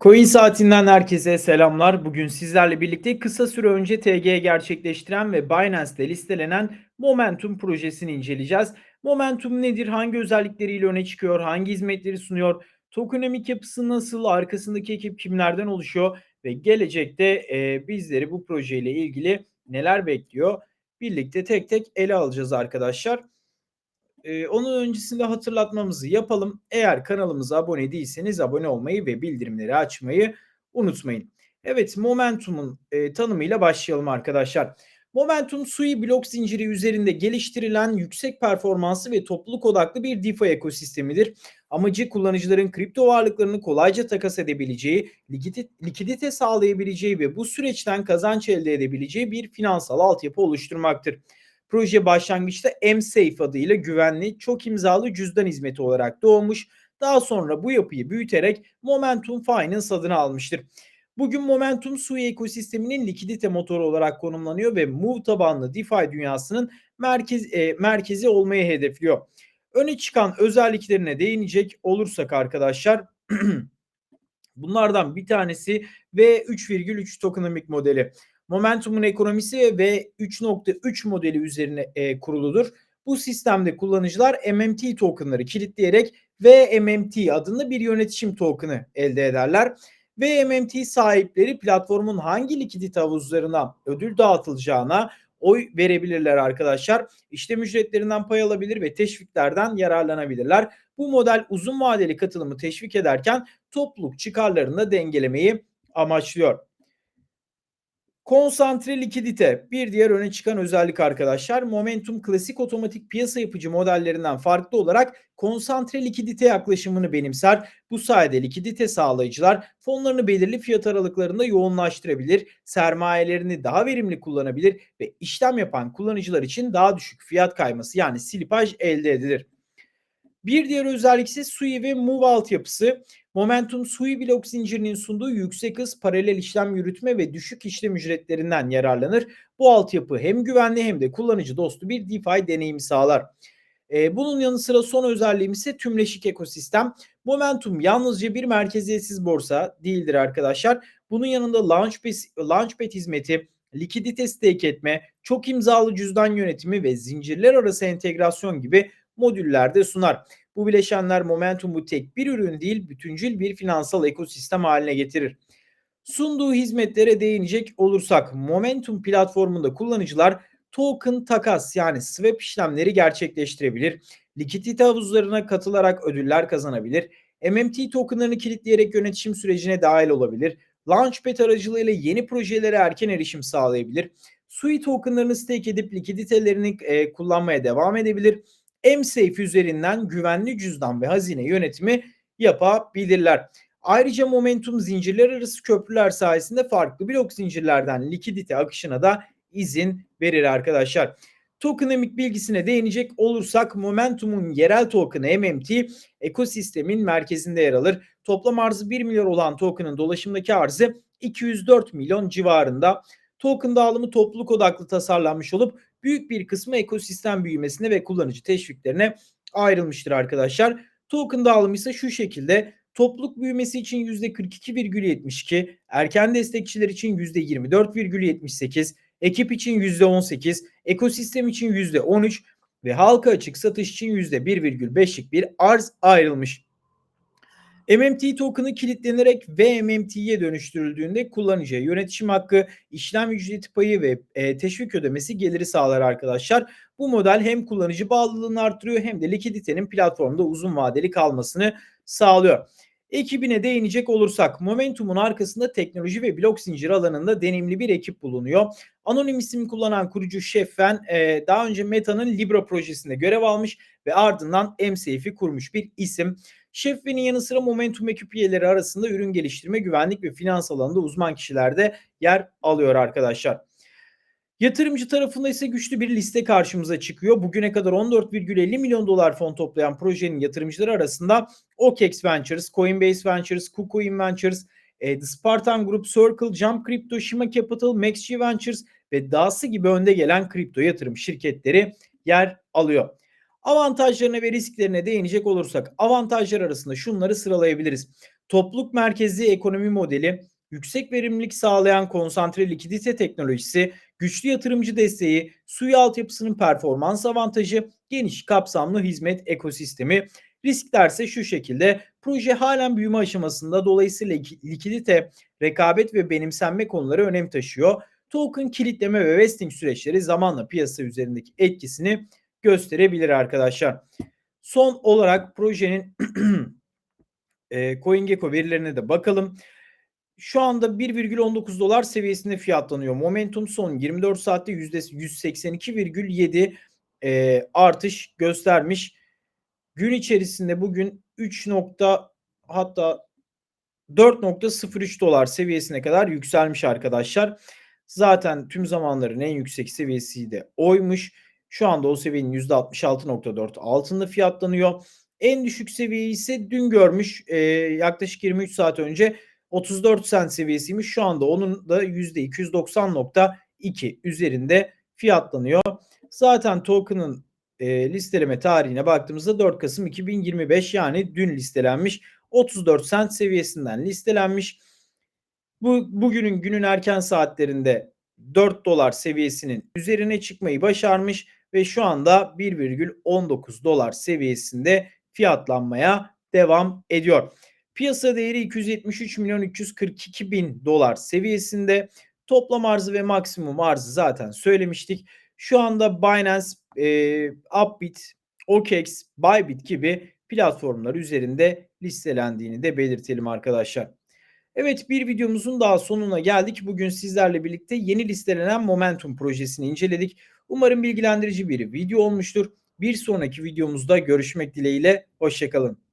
Coin Saatinden herkese selamlar. Bugün sizlerle birlikte kısa süre önce TG gerçekleştiren ve Binance'te listelenen Momentum projesini inceleyeceğiz. Momentum nedir? Hangi özellikleriyle öne çıkıyor? Hangi hizmetleri sunuyor? Tokenomik yapısı nasıl? Arkasındaki ekip kimlerden oluşuyor? Ve gelecekte e, bizleri bu projeyle ilgili neler bekliyor? Birlikte tek tek ele alacağız arkadaşlar. Ee, onun öncesinde hatırlatmamızı yapalım. Eğer kanalımıza abone değilseniz abone olmayı ve bildirimleri açmayı unutmayın. Evet Momentum'un e, tanımıyla başlayalım arkadaşlar. Momentum Sui blok zinciri üzerinde geliştirilen yüksek performanslı ve topluluk odaklı bir DeFi ekosistemidir. Amacı kullanıcıların kripto varlıklarını kolayca takas edebileceği, likidite sağlayabileceği ve bu süreçten kazanç elde edebileceği bir finansal altyapı oluşturmaktır. Proje başlangıçta M-Safe adıyla güvenli, çok imzalı cüzdan hizmeti olarak doğmuş. Daha sonra bu yapıyı büyüterek Momentum Finance adını almıştır. Bugün Momentum Sui ekosisteminin likidite motoru olarak konumlanıyor ve Move tabanlı DeFi dünyasının merkez, e, merkezi olmayı hedefliyor. Öne çıkan özelliklerine değinecek olursak arkadaşlar bunlardan bir tanesi V3,3 tokenomik modeli. Momentum'un ekonomisi ve 3.3 modeli üzerine e, kuruludur. Bu sistemde kullanıcılar MMT tokenları kilitleyerek VMMT adında bir yönetişim token'ı elde ederler. VMMT sahipleri platformun hangi likidite havuzlarına ödül dağıtılacağına oy verebilirler arkadaşlar. İşlem ücretlerinden pay alabilir ve teşviklerden yararlanabilirler. Bu model uzun vadeli katılımı teşvik ederken topluluk çıkarlarını dengelemeyi amaçlıyor. Konsantre likidite bir diğer öne çıkan özellik arkadaşlar. Momentum klasik otomatik piyasa yapıcı modellerinden farklı olarak konsantre likidite yaklaşımını benimser. Bu sayede likidite sağlayıcılar fonlarını belirli fiyat aralıklarında yoğunlaştırabilir, sermayelerini daha verimli kullanabilir ve işlem yapan kullanıcılar için daha düşük fiyat kayması yani silipaj elde edilir. Bir diğer özellik ise Sui ve Move altyapısı. Momentum Sui blok zincirinin sunduğu yüksek hız, paralel işlem yürütme ve düşük işlem ücretlerinden yararlanır. Bu altyapı hem güvenli hem de kullanıcı dostu bir DeFi deneyimi sağlar. Ee, bunun yanı sıra son özelliğimiz ise tümleşik ekosistem. Momentum yalnızca bir merkeziyetsiz borsa değildir arkadaşlar. Bunun yanında Launchpad, Launchpad hizmeti, likidite stake etme, çok imzalı cüzdan yönetimi ve zincirler arası entegrasyon gibi modüllerde sunar. Bu bileşenler Momentum'u tek bir ürün değil bütüncül bir finansal ekosistem haline getirir. Sunduğu hizmetlere değinecek olursak Momentum platformunda kullanıcılar token takas yani swap işlemleri gerçekleştirebilir. Likidite havuzlarına katılarak ödüller kazanabilir. MMT tokenlarını kilitleyerek yönetişim sürecine dahil olabilir. Launchpad aracılığıyla yeni projelere erken erişim sağlayabilir. Sui tokenlarını stake edip likiditelerini e, kullanmaya devam edebilir MSafe üzerinden güvenli cüzdan ve hazine yönetimi yapabilirler. Ayrıca momentum zincirler arası köprüler sayesinde farklı blok zincirlerden likidite akışına da izin verir arkadaşlar. Tokenomik bilgisine değinecek olursak Momentum'un yerel tokenı MMT ekosistemin merkezinde yer alır. Toplam arzı 1 milyar olan token'ın dolaşımdaki arzı 204 milyon civarında. Token dağılımı topluluk odaklı tasarlanmış olup büyük bir kısmı ekosistem büyümesine ve kullanıcı teşviklerine ayrılmıştır arkadaşlar. Token dağılımı ise şu şekilde topluluk büyümesi için %42,72, erken destekçiler için %24,78, ekip için %18, ekosistem için %13 ve halka açık satış için %1,5'lik bir arz ayrılmış. MMT token'ı kilitlenerek VMMT'ye dönüştürüldüğünde kullanıcıya yönetişim hakkı, işlem ücreti payı ve e, teşvik ödemesi geliri sağlar arkadaşlar. Bu model hem kullanıcı bağlılığını arttırıyor hem de likiditenin platformda uzun vadeli kalmasını sağlıyor. Ekibine değinecek olursak Momentum'un arkasında teknoloji ve blok zincir alanında deneyimli bir ekip bulunuyor. Anonim isim kullanan kurucu Şeffen e, daha önce Meta'nın Libra projesinde görev almış ve ardından MSafe'i kurmuş bir isim. Şeffen'in yanı sıra Momentum ekip üyeleri arasında ürün geliştirme, güvenlik ve finans alanında uzman kişiler de yer alıyor arkadaşlar. Yatırımcı tarafında ise güçlü bir liste karşımıza çıkıyor. Bugüne kadar 14,50 milyon dolar fon toplayan projenin yatırımcıları arasında OKEx Ventures, Coinbase Ventures, KuCoin Ventures, e, The Spartan Group, Circle, Jump Crypto, Shima Capital, MaxG Ventures ve dahası gibi önde gelen kripto yatırım şirketleri yer alıyor. Avantajlarına ve risklerine değinecek olursak avantajlar arasında şunları sıralayabiliriz. topluluk merkezli ekonomi modeli, yüksek verimlilik sağlayan konsantre likidite teknolojisi, güçlü yatırımcı desteği, suyu altyapısının performans avantajı, geniş kapsamlı hizmet ekosistemi. Risklerse şu şekilde proje halen büyüme aşamasında dolayısıyla likidite, rekabet ve benimsenme konuları önem taşıyor. Token kilitleme ve vesting süreçleri zamanla piyasa üzerindeki etkisini gösterebilir arkadaşlar. Son olarak projenin e, CoinGecko verilerine de bakalım. Şu anda 1,19 dolar seviyesinde fiyatlanıyor. Momentum son 24 saatte %182,7 e, artış göstermiş. Gün içerisinde bugün 3 nokta hatta 4.03 dolar seviyesine kadar yükselmiş arkadaşlar. Zaten tüm zamanların en yüksek seviyesi de oymuş. Şu anda o seviyenin %66.4 altında fiyatlanıyor. En düşük seviyeyi ise dün görmüş e, yaklaşık 23 saat önce 34 sent seviyesiymiş. Şu anda onun da %290.2 üzerinde fiyatlanıyor. Zaten token'ın e, listeleme tarihine baktığımızda 4 Kasım 2025 yani dün listelenmiş 34 sent seviyesinden listelenmiş. Bu bugünün günün erken saatlerinde 4 dolar seviyesinin üzerine çıkmayı başarmış ve şu anda 1,19 dolar seviyesinde fiyatlanmaya devam ediyor. Piyasa değeri 273 milyon 342 bin dolar seviyesinde. Toplam arzı ve maksimum arzı zaten söylemiştik. Şu anda Binance, e, Upbit, OKEx, Bybit gibi platformlar üzerinde listelendiğini de belirtelim arkadaşlar. Evet bir videomuzun daha sonuna geldik. Bugün sizlerle birlikte yeni listelenen Momentum projesini inceledik. Umarım bilgilendirici bir video olmuştur. Bir sonraki videomuzda görüşmek dileğiyle. Hoşçakalın.